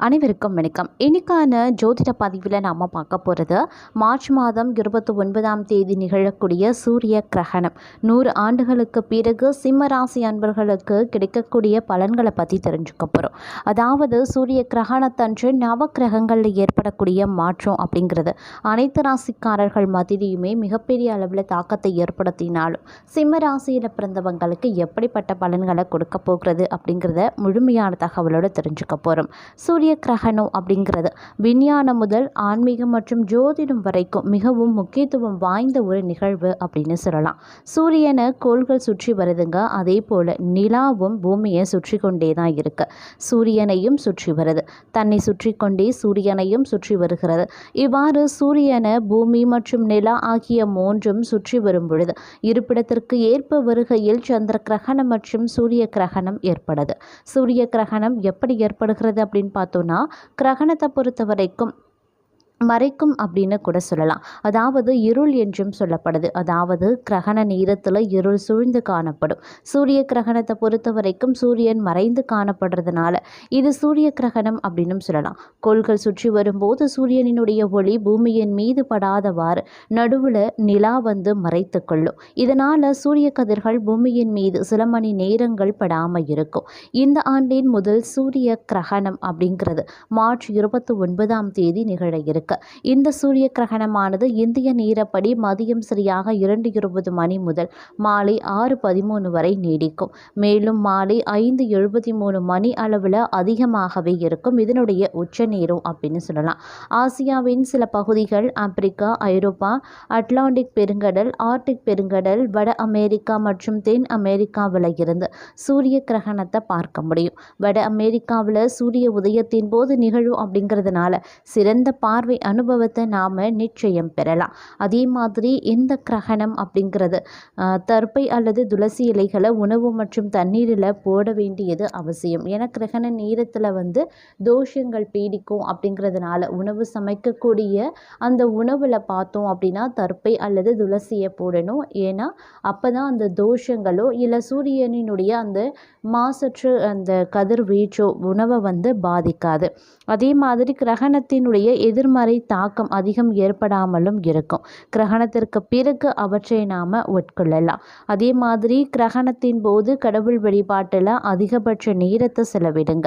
அனைவருக்கும் வணக்கம். இன்னைக்கான ஜோதிட பதிவில் நாம் பார்க்க போகிறது மார்ச் மாதம் இருபத்தி ஒன்பதாம் தேதி நிகழக்கூடிய சூரிய கிரகணம். நூறு ஆண்டுகளுக்கு பிறகு சிம்ம ராசி அன்பர்களுக்கு கிடைக்கக்கூடிய பலன்களை பற்றி தெரிஞ்சுக்க போகிறோம் அதாவது சூரிய கிரகணத்தன்று நவ கிரகங்களில் ஏற்படக்கூடிய மாற்றம் அப்படிங்கிறது அனைத்து ராசிக்காரர்கள் மத்தியிலுமே மிகப்பெரிய அளவில் தாக்கத்தை ஏற்படுத்தினாலும் சிம்ம ராசியில் பிறந்தவங்களுக்கு எப்படிப்பட்ட பலன்களை கொடுக்க போகிறது அப்படிங்கிறத முழுமையான தகவலோடு தெரிஞ்சுக்க போகிறோம் சூரிய சூரிய கிரகணம் அப்படிங்கிறது. விஞ்ஞானம் முதல் ஆன்மீகம் மற்றும் ஜோதிடம் வரைக்கும் மிகவும் முக்கியத்துவம் வாய்ந்த ஒரு நிகழ்வு அப்படின்னு சொல்லலாம். சூரியனை கோள்கள் சுற்றி வருதுங்க. அதே போல் நிலாவும் பூமியை சுற்றி கொண்டே தான் இருக்கு. சூரியனையும் சுற்றி வருது. தன்னை சுற்றி கொண்டே சூரியனையும் சுற்றி வருகிறது. இவ்வாறு சூரியனை பூமி மற்றும் நிலா ஆகிய மூன்றும் சுற்றி வரும் பொழுது இருப்பிடத்திற்கு ஏற்ப வருகையில் சந்திர கிரகணம் மற்றும் சூரிய கிரகணம் ஏற்படுது. சூரிய கிரகணம் எப்படி ஏற்படுகிறது அப்படின்னு பார்த்தோம் பார்த்தோம்னா கிரகணத்தை பொறுத்த வரைக்கும் மறைக்கும் அப்படின்னு கூட சொல்லலாம். அதாவது இருள் என்றும் சொல்லப்படுது. அதாவது கிரகண நேரத்தில் இருள் சூழ்ந்து காணப்படும். சூரிய கிரகணத்தை பொறுத்த வரைக்கும் சூரியன் மறைந்து காணப்படுறதுனால இது சூரிய கிரகணம் அப்படின்னும் சொல்லலாம். கோள்கள் சுற்றி வரும்போது சூரியனினுடைய ஒளி பூமியின் மீது படாதவாறு நடுவில் நிலா வந்து மறைத்து கொள்ளும். இதனால் சூரிய கதிர்கள் பூமியின் மீது சில மணி நேரங்கள் படாமல் இருக்கும். இந்த ஆண்டின் முதல் சூரிய கிரகணம் அப்படிங்கிறது மார்ச் இருபத்தி ஒன்பதாம் தேதி நிகழ இருக்கு. இந்த சூரிய கிரகணமானது இந்திய நேரப்படி மதியம் சரியாக இரண்டு இருபது மணி முதல் மாலை ஆறு பதிமூணு வரை நீடிக்கும். மேலும் மாலை ஐந்து எழுபத்தி மூணு மணி அளவில் அதிகமாகவே இருக்கும். இதனுடைய உச்ச நேரம் அப்படின்னு சொல்லலாம். ஆசியாவின் சில பகுதிகள் ஆப்பிரிக்கா ஐரோப்பா அட்லாண்டிக் பெருங்கடல் ஆர்டிக் பெருங்கடல் வட அமெரிக்கா மற்றும் தென் அமெரிக்காவில் இருந்து சூரிய கிரகணத்தை பார்க்க முடியும். வட அமெரிக்காவில் சூரிய உதயத்தின் போது நிகழும் அப்படிங்கிறதுனால சிறந்த பார்வை அனுபவத்தை நாம் நிச்சயம் பெறலாம். அதே மாதிரி இந்த கிரகணம் அப்படிங்கிறது தற்பை அல்லது துளசி இலைகளை உணவு மற்றும் தண்ணீரில் போட வேண்டியது அவசியம். ஏன்னா கிரகண நேரத்தில் வந்து தோஷங்கள் பீடிக்கும் அப்படிங்கிறதுனால உணவு சமைக்கக்கூடிய அந்த உணவில் பார்த்தோம் அப்படின்னா தற்பை அல்லது துளசியை போடணும். ஏன்னா அப்போ தான் அந்த தோஷங்களோ இல்லை சூரியனினுடைய அந்த மாசற்று அந்த கதிர்வீச்சோ உணவை வந்து பாதிக்காது. அதே மாதிரி கிரகணத்தினுடைய எதிர்மறை தாக்கம் அதிகம் ஏற்படாமலும் இருக்கும். கிரகணத்திற்கு பிறகு அவற்றை நாம் உட்கொள்ளலாம். அதே மாதிரி கிரகணத்தின் போது கடவுள் வழிபாட்டில் அதிகபட்ச நேரத்தை செலவிடுங்க.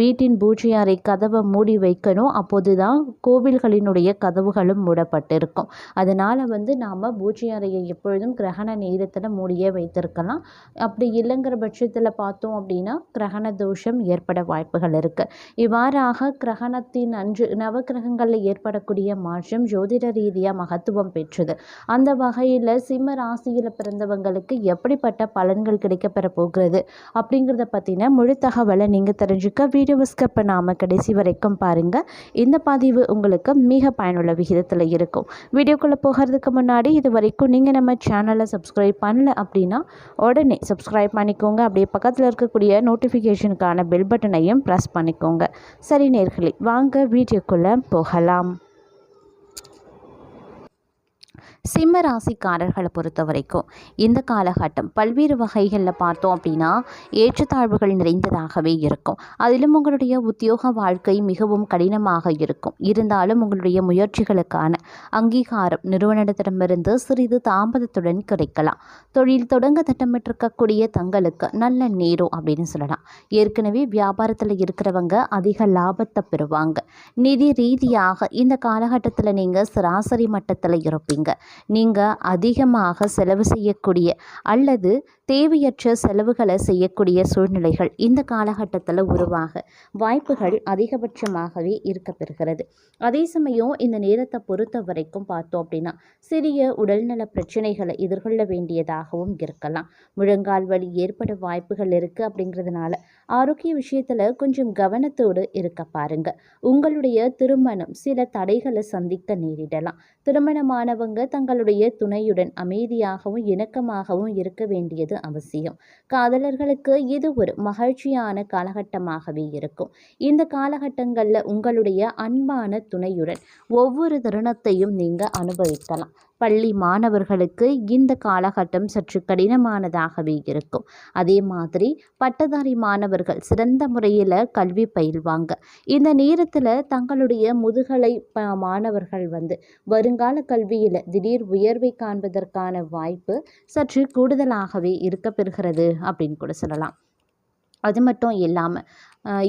வீட்டின் பூஜை அறை கதவை மூடி வைக்கணும். அப்போது தான் கோவில்களினுடைய கதவுகளும் மூடப்பட்டிருக்கும். அதனால் வந்து நாம் பூஜை அறையை எப்பொழுதும் கிரகண நேரத்தில் மூடியே வைத்திருக்கலாம். அப்படி இல்லைங்கிற பட்சத்தில் பார்த்தோம் அப்படின்னா கிரகண தோஷம் ஏற்பட வாய்ப்புகள் இருக்குது இவ்வாறாக கிரகணத்தின் அன்று நவக்கிரகங்களில் ஏற்படக்கூடிய மாற்றம் ஜோதிட ரீதியாக மகத்துவம் பெற்றது. அந்த வகையில் சிம்ம ராசியில் பிறந்தவங்களுக்கு எப்படிப்பட்ட பலன்கள் கிடைக்கப்பெற போகிறது அப்படிங்கிறத பற்றின முழு தகவலை நீங்கள் தெரிஞ்சுக்க வீடியோ ஸ்கிப் பண்ணாமல் கடைசி வரைக்கும் பாருங்கள் இந்த பதிவு உங்களுக்கு மிக பயனுள்ள விகிதத்தில் இருக்கும். வீடியோக்குள்ளே போகிறதுக்கு முன்னாடி இது வரைக்கும் நீங்கள் நம்ம சேனலை சப்ஸ்கிரைப் பண்ணல அப்படின்னா உடனே சப்ஸ்கிரைப் பண்ணிக்கோங்க. அப்படியே பக்கத்தில் இருக்கக்கூடிய நோட்டிஃபிகேஷனுக்கான பெல் பட்டனையும் ப்ரெஸ் பண்ணிக்கோங்க. சரி நேர்களே வாங்க வீடியோக்குள்ளே போகலாம். dalam சிம்ம ராசிக்காரர்களை பொறுத்த வரைக்கும் இந்த காலகட்டம் பல்வேறு வகைகளில் பார்த்தோம் அப்படின்னா ஏற்றத்தாழ்வுகள் நிறைந்ததாகவே இருக்கும். அதிலும் உங்களுடைய உத்தியோக வாழ்க்கை மிகவும் கடினமாக இருக்கும். இருந்தாலும் உங்களுடைய முயற்சிகளுக்கான அங்கீகாரம் நிறுவனத்திடமிருந்து சிறிது தாமதத்துடன் கிடைக்கலாம். தொழில் தொடங்க திட்டமிட்டிருக்கக்கூடிய தங்களுக்கு நல்ல நேரம் அப்படின்னு சொல்லலாம். ஏற்கனவே வியாபாரத்தில் இருக்கிறவங்க அதிக லாபத்தை பெறுவாங்க. நிதி ரீதியாக இந்த காலகட்டத்தில் நீங்கள் சராசரி மட்டத்தில் இருப்பீங்க. நீங்கள் அதிகமாக செலவு செய்யக்கூடிய அல்லது தேவையற்ற செலவுகளை செய்யக்கூடிய சூழ்நிலைகள் இந்த காலகட்டத்தில் உருவாக வாய்ப்புகள் அதிகபட்சமாகவே இருக்கப்பெறுகிறது அதே சமயம் இந்த நேரத்தை பொறுத்த வரைக்கும் பார்த்தோம் அப்படின்னா சிறிய உடல்நல பிரச்சனைகளை எதிர்கொள்ள வேண்டியதாகவும் இருக்கலாம். முழங்கால் வலி ஏற்பட வாய்ப்புகள் இருக்குது அப்படிங்கிறதுனால ஆரோக்கிய விஷயத்தில் கொஞ்சம் கவனத்தோடு இருக்க பாருங்க. உங்களுடைய திருமணம் சில தடைகளை சந்திக்க நேரிடலாம். திருமணமானவங்க தங்களுடைய துணையுடன் அமைதியாகவும் இணக்கமாகவும் இருக்க வேண்டியது அவசியம். காதலர்களுக்கு இது ஒரு மகிழ்ச்சியான காலகட்டமாகவே இருக்கும். இந்த காலகட்டங்களில் உங்களுடைய அன்பான துணையுடன் ஒவ்வொரு தருணத்தையும் நீங்கள் அனுபவிக்கலாம். பள்ளி மாணவர்களுக்கு இந்த காலகட்டம் சற்று கடினமானதாகவே இருக்கும். அதே மாதிரி பட்டதாரி மாணவர்கள் சிறந்த முறையில் கல்வி பயில்வாங்க. இந்த நேரத்தில் தங்களுடைய முதுகலை மாணவர்கள் வந்து வருங்கால கல்வியில் திடீர் உயர்வை காண்பதற்கான வாய்ப்பு சற்று கூடுதலாகவே இருக்கப்பெறுகிறது அப்படின்னு கூட சொல்லலாம். அது மட்டும் இல்லாமல்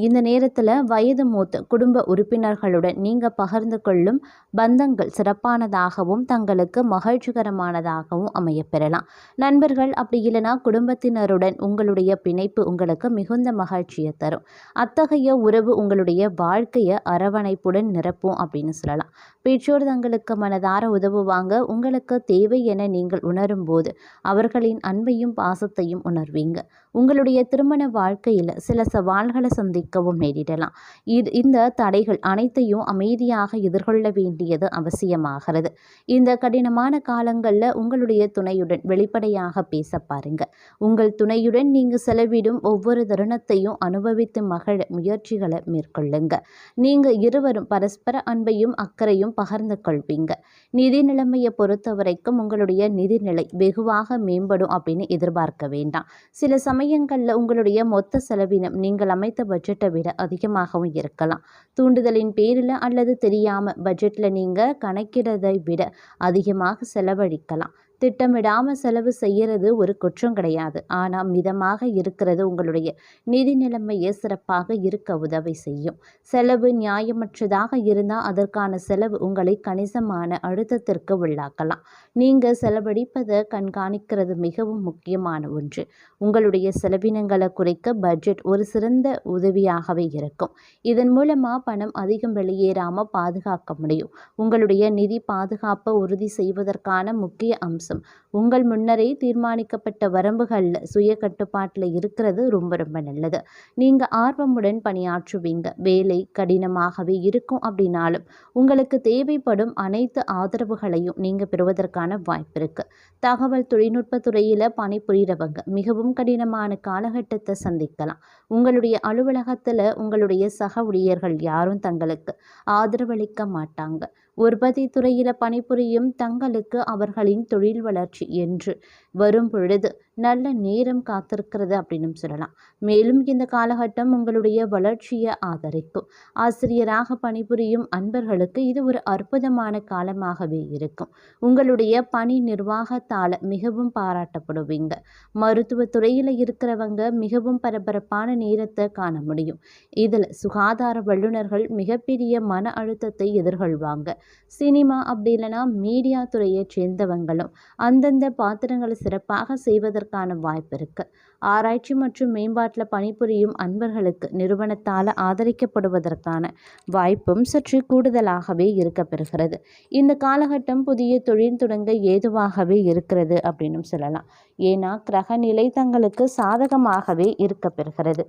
இந்த நேரத்தில் வயது மூத்த குடும்ப உறுப்பினர்களுடன் நீங்கள் பகிர்ந்து கொள்ளும் பந்தங்கள் சிறப்பானதாகவும் தங்களுக்கு மகிழ்ச்சிகரமானதாகவும் அமையப்பெறலாம். நண்பர்கள் அப்படி இல்லைனா குடும்பத்தினருடன் உங்களுடைய பிணைப்பு உங்களுக்கு மிகுந்த மகிழ்ச்சியை தரும். அத்தகைய உறவு உங்களுடைய வாழ்க்கையை அரவணைப்புடன் நிரப்பும் அப்படின்னு சொல்லலாம். பெற்றோர் தங்களுக்கு மனதார உதவுவாங்க உங்களுக்கு தேவை என நீங்கள் உணரும் போது அவர்களின் அன்பையும் பாசத்தையும் உணர்வீங்க. உங்களுடைய திருமண வாழ்க்கையில் சில சவால்களை சந்திக்கவும் நேரிடலாம். இது இந்த தடைகள் அனைத்தையும் அமைதியாக எதிர்கொள்ள வேண்டியது அவசியமாகிறது. இந்த கடினமான காலங்களில் உங்களுடைய துணையுடன் வெளிப்படையாக பேச பாருங்க. உங்கள் துணையுடன் நீங்கள் செலவிடும் ஒவ்வொரு தருணத்தையும் அனுபவித்து மகிழ முயற்சிகளை மேற்கொள்ளுங்க. நீங்கள் இருவரும் பரஸ்பர அன்பையும் அக்கறையும் பகிர்ந்து கொள்வீங்க. நிதி நிலைமையை பொறுத்த வரைக்கும் உங்களுடைய நிதிநிலை வெகுவாக மேம்படும் அப்படின்னு எதிர்பார்க்க வேண்டாம். சில சமயங்களில் உங்களுடைய மொத்த செலவினம் நீங்கள் அமைத்த பட்ஜெட்டை விட அதிகமாகவும் இருக்கலாம். தூண்டுதலின் பேரில் அல்லது தெரியாமல் பட்ஜெட்டில் நீங்கள் கணக்கிடதை விட அதிகமாக செலவழிக்கலாம். திட்டமிடாமல் செலவு செய்கிறது ஒரு குற்றம் கிடையாது. ஆனால் மிதமாக இருக்கிறது உங்களுடைய நிதி நிலைமையை சிறப்பாக இருக்க உதவி செய்யும். செலவு நியாயமற்றதாக இருந்தால் அதற்கான செலவு உங்களை கணிசமான அழுத்தத்திற்கு உள்ளாக்கலாம். நீங்கள் செலவழிப்பதை கண்காணிக்கிறது மிகவும் முக்கியமான ஒன்று. உங்களுடைய செலவினங்களை குறைக்க பட்ஜெட் ஒரு சிறந்த உதவியாகவே இருக்கும். இதன் மூலமாக பணம் அதிகம் வெளியேறாமல் பாதுகாக்க முடியும். உங்களுடைய நிதி பாதுகாப்பை உறுதி செய்வதற்கான முக்கிய அம்சம் அம்சம் உங்கள் முன்னரே தீர்மானிக்கப்பட்ட வரம்புகளில் சுய கட்டுப்பாட்டில் இருக்கிறது ரொம்ப ரொம்ப நல்லது. நீங்கள் ஆர்வமுடன் பணியாற்றுவீங்க. வேலை கடினமாகவே இருக்கும் அப்படின்னாலும் உங்களுக்கு தேவைப்படும் அனைத்து ஆதரவுகளையும் நீங்கள் பெறுவதற்கான வாய்ப்பு இருக்குது தகவல் தொழில்நுட்ப துறையில் பணிபுரிகிறவங்க மிகவும் கடினமான காலகட்டத்தை சந்திக்கலாம். உங்களுடைய அலுவலகத்தில் உங்களுடைய சக ஊழியர்கள் யாரும் தங்களுக்கு ஆதரவளிக்க மாட்டாங்க. உற்பத்தி துறையில் பணிபுரியும் தங்களுக்கு அவர்களின் தொழில் வளர்ச்சி என்று வரும் பொழுது நல்ல நேரம் காத்திருக்கிறது அப்படின்னு சொல்லலாம். மேலும் இந்த காலகட்டம் உங்களுடைய வளர்ச்சியை ஆதரிக்கும். ஆசிரியராக பணிபுரியும் அன்பர்களுக்கு இது ஒரு அற்புதமான காலமாகவே இருக்கும். உங்களுடைய பணி நிர்வாகத்தால் மிகவும் பாராட்டப்படுவீங்க. மருத்துவத்துறையில் இருக்கிறவங்க மிகவும் பரபரப்பான நேரத்தை காண முடியும். இதில் சுகாதார வல்லுநர்கள் மிகப்பெரிய மன அழுத்தத்தை எதிர்கொள்வாங்க. சினிமா அப்படி இல்லைன்னா மீடியா துறையைச் சேர்ந்தவங்களும் அந்தந்த பாத்திரங்களை சிறப்பாக செய்வதற்கான வாய்ப்பு இருக்குது ஆராய்ச்சி மற்றும் மேம்பாட்டில் பணிபுரியும் அன்பர்களுக்கு நிறுவனத்தால் ஆதரிக்கப்படுவதற்கான வாய்ப்பும் சற்று கூடுதலாகவே இருக்க பெறுகிறது இந்த காலகட்டம் புதிய தொழில் தொடங்க ஏதுவாகவே இருக்கிறது அப்படின்னு சொல்லலாம். ஏன்னா கிரக நிலை தங்களுக்கு சாதகமாகவே இருக்க பெறுகிறது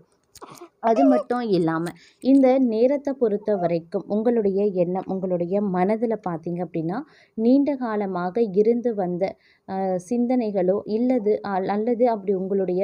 அது மட்டும் இல்லாமல் இந்த நேரத்தை பொறுத்த வரைக்கும் உங்களுடைய எண்ணம் உங்களுடைய மனதில் பார்த்தீங்க அப்படின்னா நீண்ட காலமாக இருந்து வந்த சிந்தனைகளோ இல்லது அல்லது அப்படி உங்களுடைய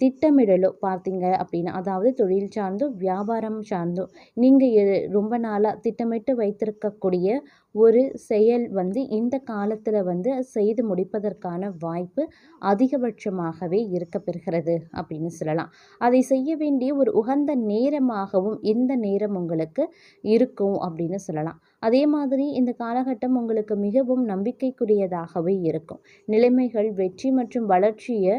திட்டமிடலோ பார்த்தீங்க அப்படின்னா அதாவது தொழில் சார்ந்தும் வியாபாரம் சார்ந்தும் நீங்கள் ரொம்ப நாளாக திட்டமிட்டு வைத்திருக்கக்கூடிய ஒரு செயல் வந்து இந்த காலத்தில் வந்து செய்து முடிப்பதற்கான வாய்ப்பு அதிகபட்சமாகவே இருக்கப்பெறுகிறது அப்படின்னு சொல்லலாம். அதை செய்ய வேண்டிய ஒரு உகந்த நேரமாகவும் இந்த நேரம் உங்களுக்கு இருக்கும் அப்படின்னு சொல்லலாம். அதே மாதிரி இந்த காலகட்டம் உங்களுக்கு மிகவும் நம்பிக்கைக்குரியதாகவே இருக்கும். நிலைமைகள் வெற்றி மற்றும் வளர்ச்சியை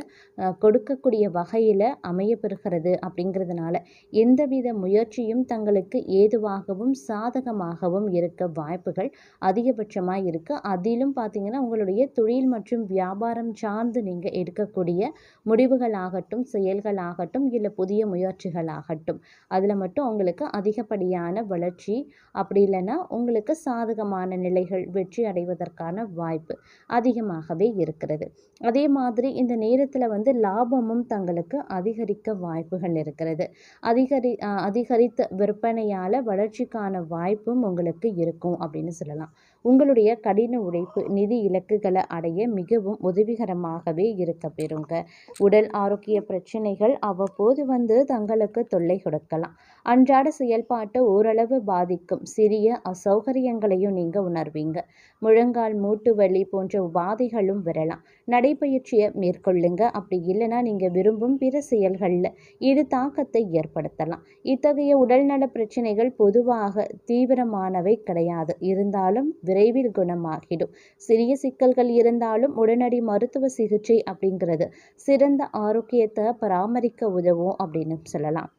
கொடுக்கக்கூடிய வகையில் அமையப்பெறுகிறது அப்படிங்கிறதுனால எந்தவித முயற்சியும் தங்களுக்கு ஏதுவாகவும் சாதகமாகவும் இருக்க வாய்ப்புகள் அதிகபட்சமாக இருக்குது அதிலும் பார்த்திங்கன்னா உங்களுடைய தொழில் மற்றும் வியாபாரம் சார்ந்து நீங்கள் எடுக்கக்கூடிய முடிவுகளாகட்டும் செயல்களாகட்டும் இல்லை புதிய முயற்சிகளாகட்டும் அதில் மட்டும் உங்களுக்கு அதிகப்படியான வளர்ச்சி அப்படி இல்லைன்னா உங்களுக்கு உங்களுக்கு சாதகமான நிலைகள் வெற்றி அடைவதற்கான வாய்ப்பு அதிகமாகவே இருக்கிறது. அதே மாதிரி இந்த நேரத்தில் வந்து லாபமும் தங்களுக்கு அதிகரிக்க வாய்ப்புகள் இருக்கிறது. அதிகரி அதிகரித்த விற்பனையால் வளர்ச்சிக்கான வாய்ப்பும் உங்களுக்கு இருக்கும் அப்படின்னு சொல்லலாம். உங்களுடைய கடின உழைப்பு நிதி இலக்குகளை அடைய மிகவும் உதவிகரமாகவே இருக்க பெறுங்க. உடல் ஆரோக்கிய பிரச்சனைகள் அவ்வப்போது வந்து தங்களுக்கு தொல்லை கொடுக்கலாம். அன்றாட செயல்பாட்டை ஓரளவு பாதிக்கும் சிறிய அசௌகரியங்களையும் நீங்கள் உணர்வீங்க. முழங்கால் மூட்டு வலி போன்ற உபாதைகளும் வரலாம். நடைப்பயிற்சியை மேற்கொள்ளுங்க. அப்படி இல்லைன்னா நீங்கள் விரும்பும் பிற செயல்களில் இது தாக்கத்தை ஏற்படுத்தலாம். இத்தகைய உடல்நல பிரச்சனைகள் பொதுவாக தீவிரமானவை கிடையாது. இருந்தாலும் விரைவில் குணமாகிடும். சிறிய சிக்கல்கள் இருந்தாலும் உடனடி மருத்துவ சிகிச்சை அப்படிங்கிறது சிறந்த ஆரோக்கியத்தை பராமரிக்க உதவும் அப்படின்னு சொல்லலாம்.